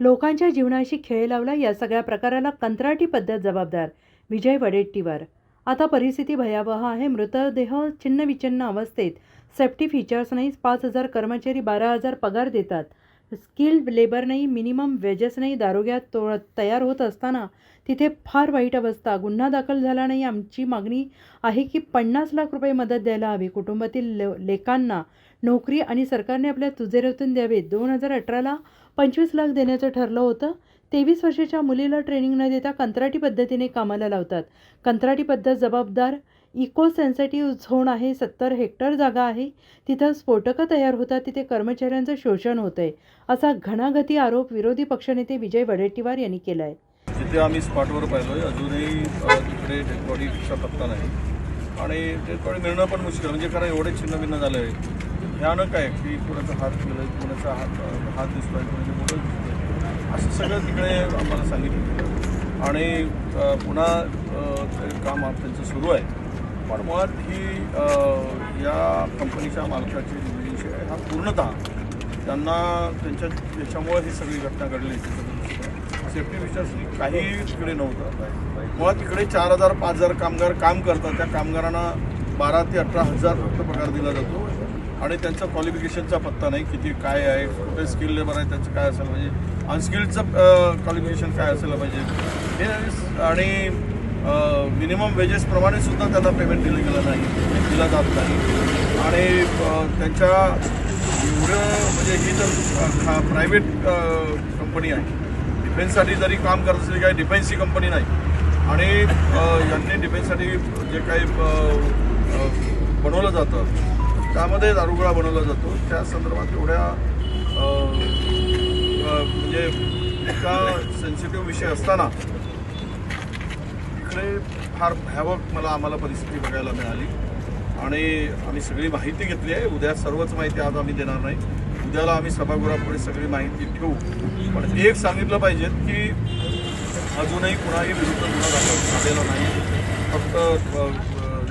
लोकांच्या जीवनाशी खेळ लावला या सगळ्या प्रकाराला कंत्राटी पद्धत जबाबदार. विजय वडेट्टीवार. आता परिस्थिती भयावह आहे. मृतदेह छिन्नविच्छिन्न अवस्थेत. सेफ्टी फीचर्स नाही पाच हजार कर्मचारी बारा हजार पगार देतात. स्किल्ड लेबर नाही मिनिमम वेजेस नाही. दारोग्यात तो तयार होत असताना तिथे फार वाईट अवस्था. गुन्हा दाखल झाला नाही. आमची मागणी आहे की पन्नास लाख रुपये मदत द्यायला हवी. कुटुंबातील ले लेकांना नोकरी आणि सरकारने आपल्या तुजेऱ्यातून द्यावे दोन हजार अठराला पंचवीस लाख देण्याचं ठरलं होतं. तेवीस वर्षाच्या मुलीला ट्रेनिंग न देता कंत्राटी पद्धतीने कामाला लावतात. कंत्राटी पद्धत जबाबदार इको सेन्सिटिव्ह झोन आहे. सत्तर हेक्टर जागा आहे. तिथं स्फोटकं तयार होतात. तिथे कर्मचाऱ्यांचं शोषण होतं आहे असा घणाघाती आरोप विरोधी पक्षनेते विजय वडेट्टीवार यांनी केला आहे तिथे आम्ही स्पॉटवर पाहिलोय अजूनही तिकडे डेड बॉडीचा पत्ता नाही. आणि डेड बॉडी मिळणं पण मुश्किल म्हणजे कारण एवढे छिन्न भिन्न झाले आहे भयानक आहे की कोणाचा हात गेलं कोणाचा हात हात दिसतोय कोणाचे बोटं दिसतोय. असं सगळं तिकडे आम्हाला सांगितलं आणि पुन्हा ते काम त्यांचं सुरू आहे. पण मुळात ही या कंपनीच्या मालकाची जी विषय आहे हा पूर्णतः त्यांना त्यांच्या त्याच्यामुळे ही सगळी घटना घडली. सेफ्टी फीचर्सनी काही तिकडे नव्हतं. मुळात तिकडे चार हजार पाच हजार कामगार काम करतात. त्या कामगारांना बारा ते अठरा हजार फक्त पगार दिला जातो. आणि त्यांचा क्वालिफिकेशनचा पत्ता नाही किती काय आहे कुठे स्किल लेबर आहे त्यांचं काय असेल पाहिजे. अनस्किल्डचं क्वालिफिकेशन काय असायला पाहिजे. हे आणि मिनिमम वेजेसप्रमाणे सुद्धा त्यांना पेमेंट दिलं गेलं नाही दिला जात नाही. आणि त्यांच्या एवढं म्हणजे ही तर प्रायव्हेट कंपनी आहे. डिफेन्ससाठी जरी काम करत असेल काही डिफेन्सची कंपनी नाही. आणि यांनी डिफेन्ससाठी जे काही बनवलं जातं त्यामध्ये दारुगोळा बनवला जातो. त्या संदर्भात एवढ्या म्हणजे इतका सेन्सिटिव्ह विषय असताना इकडे फार भयावक मला आम्हाला परिस्थिती बघायला मिळाली. आणि आम्ही सगळी माहिती घेतली आहे. उद्या सर्वच माहिती आज आम्ही देणार नाही. उद्याला आम्ही सभागृहापुढे सगळी माहिती ठेवू. पण एक सांगितलं पाहिजे की अजूनही कुणाही विरुद्ध गुन्हा दाखल झालेला नाही. फक्त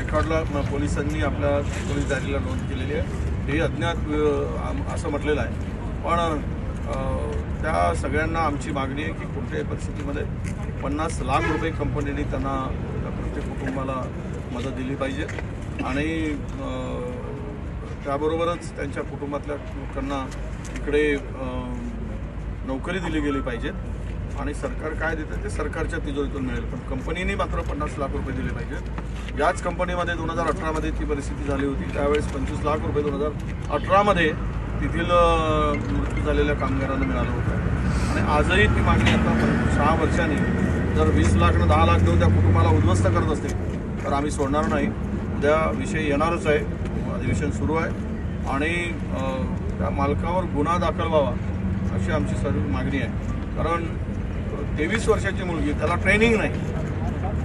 रेकॉर्डला पोलिसांनी आपल्या पोलीस डायरीला नोंद केलेली आहे. हे अज्ञात आम- असं म्हटलेलं आहे. पण त्या सगळ्यांना आमची मागणी आहे की कोणत्याही परिस्थितीमध्ये पन्नास लाख रुपये कंपनीने त्यांना त्या प्रत्येक कुटुंबाला मदत दिली पाहिजे. आणि त्याबरोबरच त्यांच्या कुटुंबातल्या लोकांना इकडे नोकरी दिली गेली पाहिजे. आणि सरकार काय देतं ते सरकारच्या तिजोरीतून मिळेल. पण कंपनीने मात्र पन्नास लाख रुपये दिले पाहिजेत याच कंपनीमध्ये दोन हजार अठरामध्ये ती परिस्थिती झाली होती. त्यावेळेस पंचवीस लाख रुपये दोन हजार अठरामध्ये तेथील मृत्यू झालेल्या कामगारांना मिळालं होतं. आणि आजही ती मागणी आता सहा वर्षांनी जर वीस लाख दहा लाख देऊन त्या कुटुंबाला उद्ध्वस्त करत असतील तर आम्ही सोडणार नाही. उद्या विषय येणारच आहे. अधिवेशन सुरू आहे. आणि त्या मालकावर गुन्हा दाखल व्हावा अशी आमची सर्व मागणी आहे. कारण तेवीस वर्षाची मुलगी त्याला ट्रेनिंग नाही.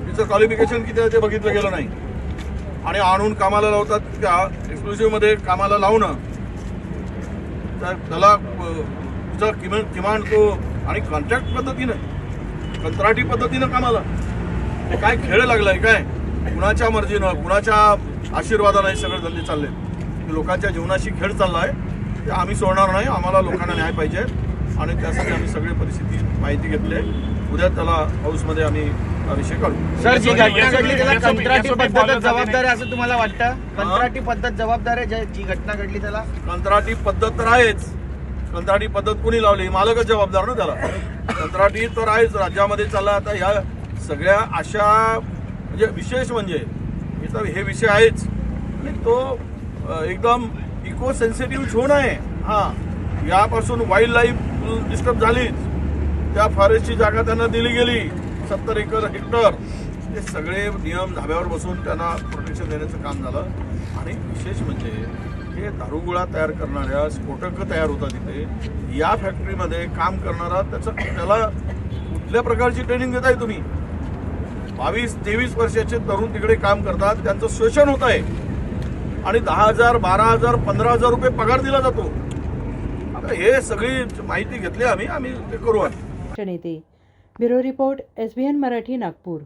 तिचं क्वालिफिकेशन किती आहे ते बघितलं गेलं नाही. आणि आणून कामाला लावतात त्या एक्सक्लुसिव्हमध्ये कामाला लावणं. तर त्याला तुझा तिचा किमान किमान तो आणि कॉन्ट्रॅक्ट पद्धतीनं कंत्राटी पद्धतीनं कामाला. हे काय खेळ लागलाय काय? कुणाच्या मर्जीनं कुणाच्या आशीर्वादानं हे सगळे धंदे चालले लोकांच्या जीवनाशी खेळ चालला आहे ते आम्ही सोडणार नाही आम्हाला लोकांना न्याय पाहिजे. आणि त्यासाठी आम्ही सगळी परिस्थिती माहिती घेतली आहे. उद्या त्याला हाऊसमध्ये आम्ही विषय काढू. सर जी घटना घडली त्याला कंत्राटी पद्धत जबाबदार आहे असं तुम्हाला वाटतं? कंत्राटी पद्धत जबाबदार आहे जे- जी घटना घडली त्याला? कंत्राटी पद्धत तर आहेच. कंत्राटी पद्धत कोणी लावली? मालकच जबाबदार ना त्याला. कंत्राटी तर आहेच. राज्यामध्ये चालला आता ह्या सगळ्या अशा म्हणजे विशेष म्हणजे हे तर हे विषय आहेच. आणि तो अ, एकदम इको सेन्सिटिव्ह झोन आहे. हा. यापासून वाईल्ड लाईफ डिस्टर्ब झालीच त्या फॉरेस्टची जागा त्यांना दिली गेली. सत्तर एकर हेक्टर हे सगळे नियम धाब्यावर बसून त्यांना प्रोटेक्शन देण्याचं काम झालं. आणि विशेष म्हणजे हे दारुगोळा तयार करणाऱ्या स्फोटकं तयार होतात तिथे. या फॅक्टरीमध्ये काम करणारा त्याचं त्याला कुठल्या प्रकारची ट्रेनिंग देताय तुम्ही? बावीस तेवीस वर्षाचे तरुण तिकडे काम करतात. त्यांचं शोषण होत आहे आणि दहा हजार बारा हजार पंधरा हजार रुपये पगार दिला जातो. हे सगळी माहिती घेतली आम्ही आम्ही ते करू आम्ही. नेते. Bureau report S B N Marathi Nagpur.